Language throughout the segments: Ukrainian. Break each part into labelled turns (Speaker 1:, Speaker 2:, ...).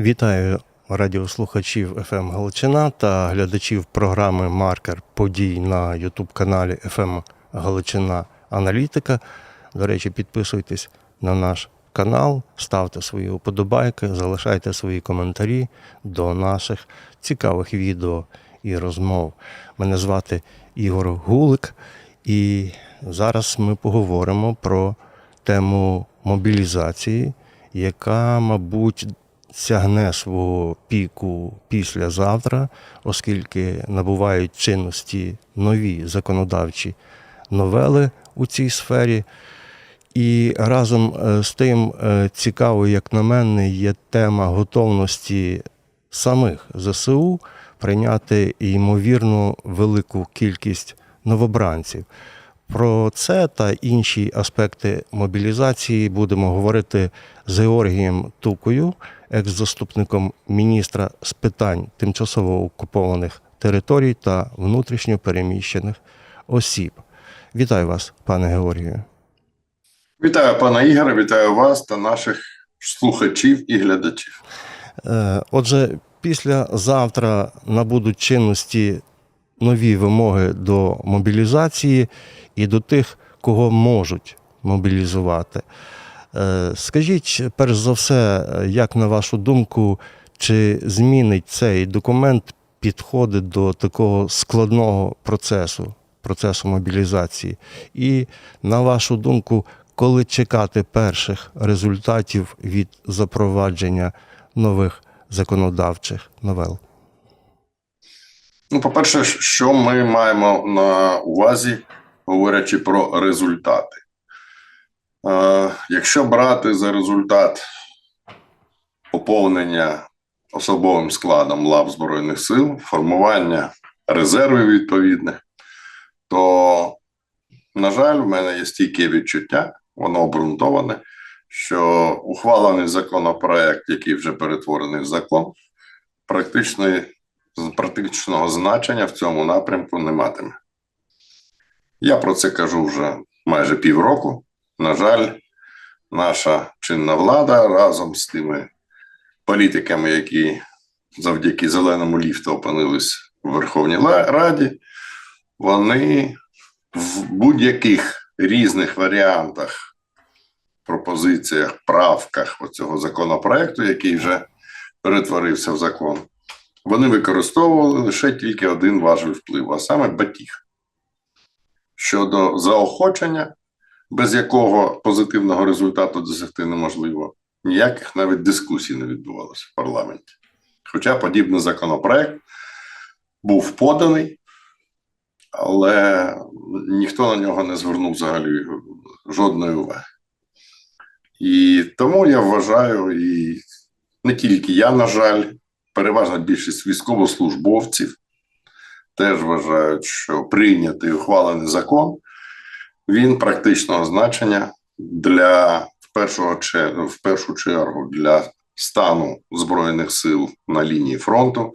Speaker 1: Вітаю радіослухачів FM Галичина та глядачів програми Маркер подій на YouTube каналі FM Галичина Аналітика. До речі, підписуйтесь на наш канал, ставте свої вподобайки, залишайте свої коментарі до наших цікавих відео і розмов. Мене звати Ігор Гулик, і зараз ми поговоримо про тему мобілізації, яка, мабуть, сягне свого піку післязавтра, оскільки набувають чинності нові законодавчі новели у цій сфері. І разом е, з тим е, цікавою, як на мене, є тема готовності самих ЗСУ прийняти ймовірно велику кількість новобранців. Про це та інші аспекти мобілізації будемо говорити з Георгієм Тукою, екс-заступником міністра з питань тимчасово окупованих територій та внутрішньо переміщених осіб. Вітаю вас, пане Георгію.
Speaker 2: Вітаю пана Ігоря, вітаю вас та наших слухачів і глядачів.
Speaker 1: Е, Отже, післязавтра набудуть чинності нові вимоги до мобілізації і до тих, кого можуть мобілізувати. Е, Скажіть, перш за все, як на вашу думку, чи змінить цей документ підходи до такого складного процесу, процесу мобілізації? І на вашу думку, коли чекати перших результатів від запровадження нових законодавчих новел?
Speaker 2: Ну, по-перше, що ми маємо на увазі, говорячи про результати? Е, якщо брати за результат поповнення особовим складом лав Збройних сил, формування резервів відповідних, то, на жаль, в мене є стійке відчуття, воно обґрунтоване, що ухвалений законопроект, який вже перетворений в закон, практично практичного значення в цьому напрямку не матиме. Я про це кажу вже майже півроку. На жаль, наша чинна влада разом з тими політиками, які завдяки зеленому ліфту опинились в Верховній Раді, вони в будь-яких різних варіантах, пропозиціях, правках оцього законопроекту, який вже перетворився в закон, вони використовували лише тільки один важель впливу, а саме батіг. Щодо заохочення, без якого позитивного результату досягти неможливо, ніяких навіть дискусій не відбувалося в парламенті. Хоча подібний законопроект був поданий, але ніхто на нього не звернув взагалі жодної уваги. І тому я вважаю, і не тільки я, на жаль, переважна більшість військовослужбовців теж вважають, що прийнятий ухвалений закон він практичного значення для першого в першу чергу для стану збройних сил на лінії фронту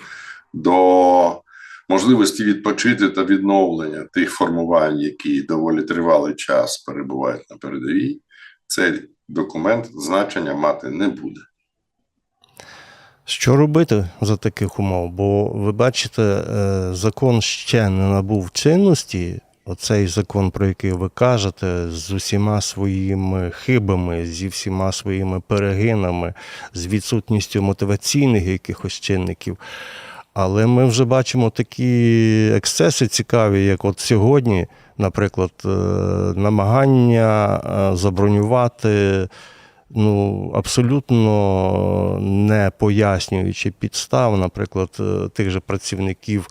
Speaker 2: до можливості відпочити та відновлення тих формувань, які доволі тривалий час перебувають на передовій. Цей документ значення мати не буде.
Speaker 1: Що робити за таких умов? Бо ви бачите, е, закон ще не набув чинності. Оцей закон, про який ви кажете, з усіма своїми хибами, зі всіма своїми перегинами, з відсутністю мотиваційних якихось чинників. Але ми вже бачимо такі ексцеси цікаві, як от сьогодні, наприклад, е, намагання е, забронювати ну, абсолютно не пояснюючи підстав, наприклад, е, тих же працівників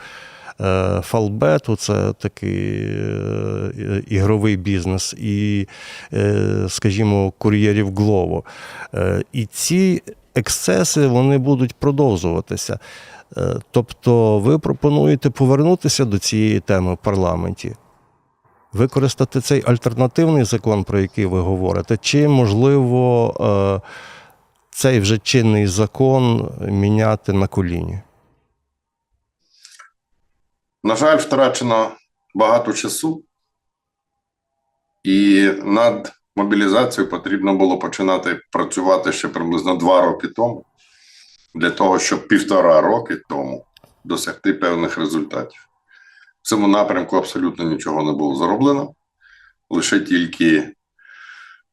Speaker 1: Фалбету, це такий е, ігровий бізнес, і, е, скажімо, кур'єрів Глово. Е, І ці ексцеси вони будуть продовжуватися. Е, Тобто ви пропонуєте повернутися до цієї теми в парламенті, використати цей альтернативний закон, про який ви говорите, чи можливо е, цей вже чинний закон міняти на коліні?
Speaker 2: На жаль, втрачено багато часу, і над мобілізацією потрібно було починати працювати ще приблизно два роки тому. для того, щоб півтора роки тому досягти певних результатів. В цьому напрямку абсолютно нічого не було зроблено, лише тільки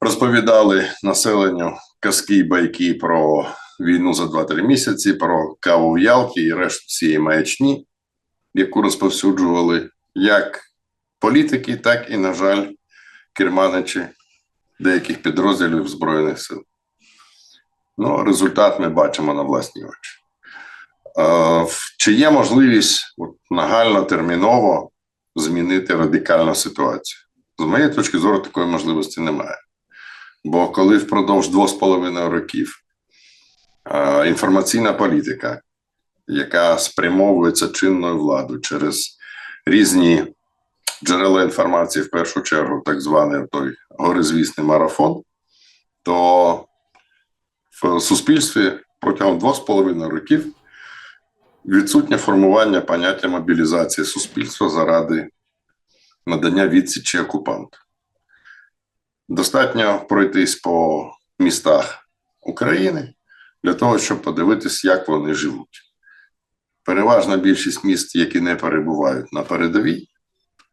Speaker 2: розповідали населенню казки й байки про війну за 2-3 місяці, про каву в Ялті і решту цієї маячні, яку розповсюджували як політики, так і, на жаль, керманичі деяких підрозділів Збройних сил. Ну, результат ми бачимо на власні очі. Чи є можливість от, нагально терміново змінити радикальну ситуацію? З моєї точки зору, такої можливості немає. Бо коли впродовж двох з половиною років інформаційна політика, яка спрямовується чинною владою через різні джерела інформації, в першу чергу, так званий той горизвісний марафон, то в суспільстві протягом двох з половиною років відсутнє формування поняття мобілізації суспільства заради надання відсічі окупанту. Достатньо пройтись по містах України для того, щоб подивитись, як вони живуть. Переважна більшість міст, які не перебувають на передовій,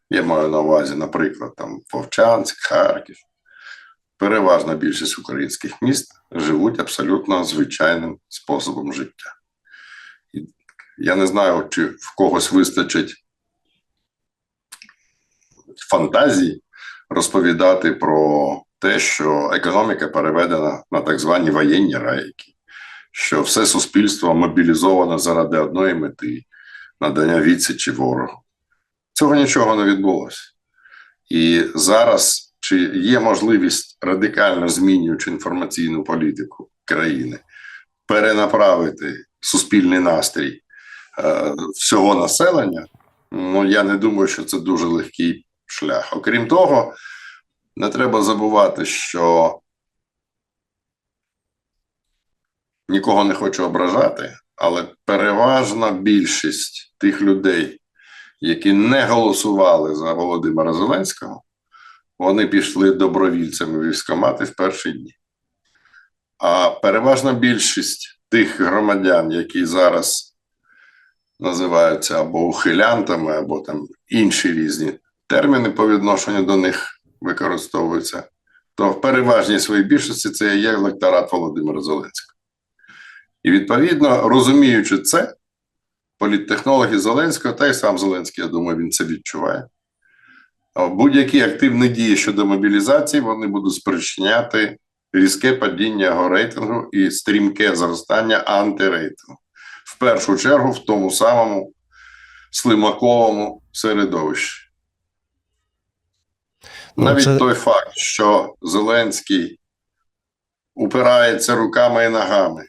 Speaker 2: я маю на увазі, наприклад, там Вовчанськ, Харків. Переважна більшість українських міст живуть абсолютно звичайним способом життя. Я не знаю, чи в когось вистачить фантазії розповідати про те, що економіка переведена на так звані воєнні рейки, що все суспільство мобілізовано заради одної мети надання відсічі ворогу. Цього нічого не відбулося. І зараз, чи є можливість радикально змінюючи інформаційну політику країни, перенаправити суспільний настрій е, всього населення, ну я не думаю, що це дуже легкий шлях. Окрім того, не треба забувати, що нікого не хочу ображати, але переважна більшість тих людей, які не голосували за Володимира Зеленського, вони пішли добровільцями в військкомати в перші дні. А переважна більшість тих громадян, які зараз називаються або ухилянтами, або там інші різні терміни по відношенню до них використовуються, то в переважній своїй більшості це є електорат Володимира Зеленського. І відповідно, розуміючи це, політтехнологи Зеленського, та й сам Зеленський, я думаю, він це відчуває. Будь-які активні дії щодо мобілізації вони будуть спричиняти різке падіння його рейтингу і стрімке зростання антирейтингу. В першу чергу в тому самому слимаковому середовищі.
Speaker 1: Ну,
Speaker 2: Навіть
Speaker 1: це-
Speaker 2: той факт, що Зеленський упирається руками і ногами,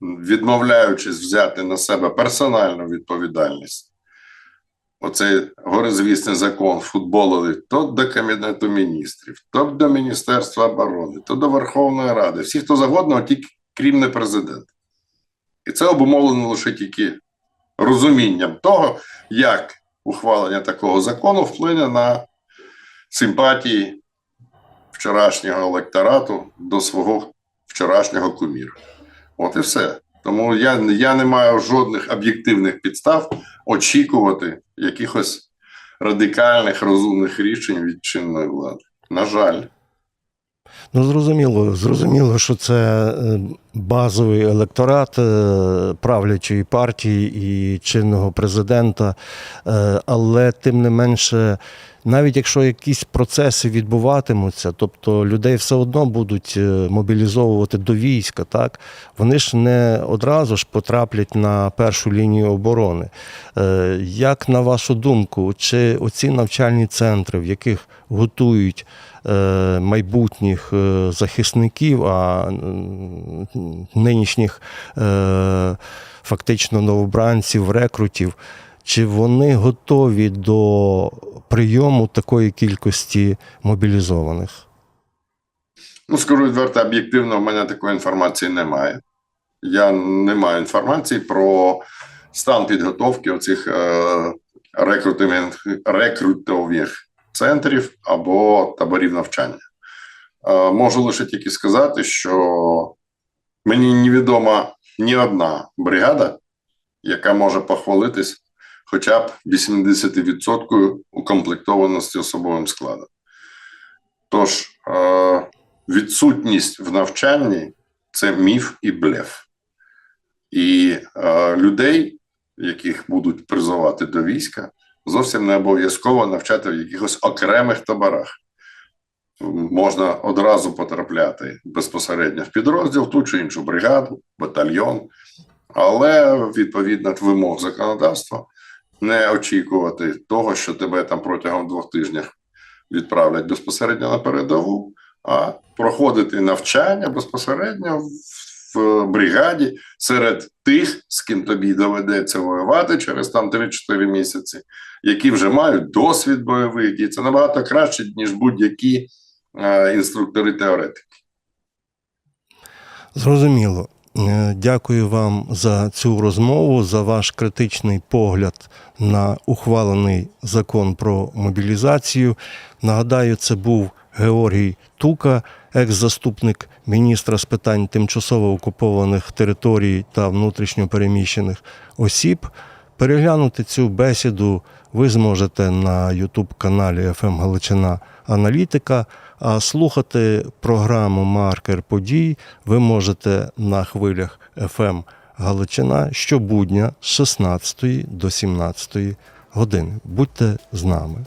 Speaker 2: відмовляючись взяти на себе персональну відповідальність. Оцей горизвісний закон футболили то до Кабінету міністрів, то до Міністерства оборони, то до Верховної Ради. Всі, хто завгодно, тільки крім не президент. І це обумовлено лише тільки розумінням того, як ухвалення такого закону вплине на симпатії вчорашнього електорату до свого вчорашнього куміра. От і все. Тому я, я не маю жодних об'єктивних підстав очікувати якихось радикальних розумних рішень від чинної влади. На жаль.
Speaker 1: Ну, зрозуміло, зрозуміло, що це е, базовий електорат е, правлячої партії і чинного президента, Е, але тим не менше, навіть якщо якісь процеси відбуватимуться, тобто людей все одно будуть е, мобілізовувати до війська, так вони ж не одразу ж потраплять на першу лінію оборони. Е, Як на вашу думку, чи оці навчальні центри, в яких готують е, майбутніх захисників, а нинішніх фактично новобранців, рекрутів, чи вони готові до прийому такої кількості мобілізованих?
Speaker 2: Ну, скажу відверто, об'єктивно, в мене такої інформації немає. Я не маю інформації про стан підготовки оцих е, рекрутових центрів або таборів навчання. Е, можу лише тільки сказати, що мені невідома ні одна бригада, яка може похвалитись хоча б 80% укомплектованості особовим складом. Тож е, відсутність в навчанні це міф і блеф. І е, людей, яких будуть призивати до війська, зовсім не обов'язково навчати в якихось окремих таборах. Можна одразу потрапляти безпосередньо в підрозділ, ту чи іншу бригаду, батальйон, але відповідно вимог законодавства не очікувати того, що тебе там протягом двох тижнів відправлять безпосередньо на передову, а проходити навчання безпосередньо в, бригаді серед тих, з ким тобі доведеться воювати через там 3-4 місяці, які вже мають досвід бойових дій. Це набагато краще, ніж будь-які е, інструктори теоретики.
Speaker 1: Зрозуміло. Е, Дякую вам за цю розмову, за ваш критичний погляд на ухвалений закон про мобілізацію. Нагадаю, це був Георгій Тука, екс-заступник міністра з питань тимчасово окупованих територій та внутрішньопереміщених осіб. Переглянути цю бесіду ви зможете на youtube каналі «ФМ Галичина Аналітика. А слухати програму Маркер подій ви можете на хвилях «ФМ Галичина щобудня з 16 до 17 години. Будьте з нами.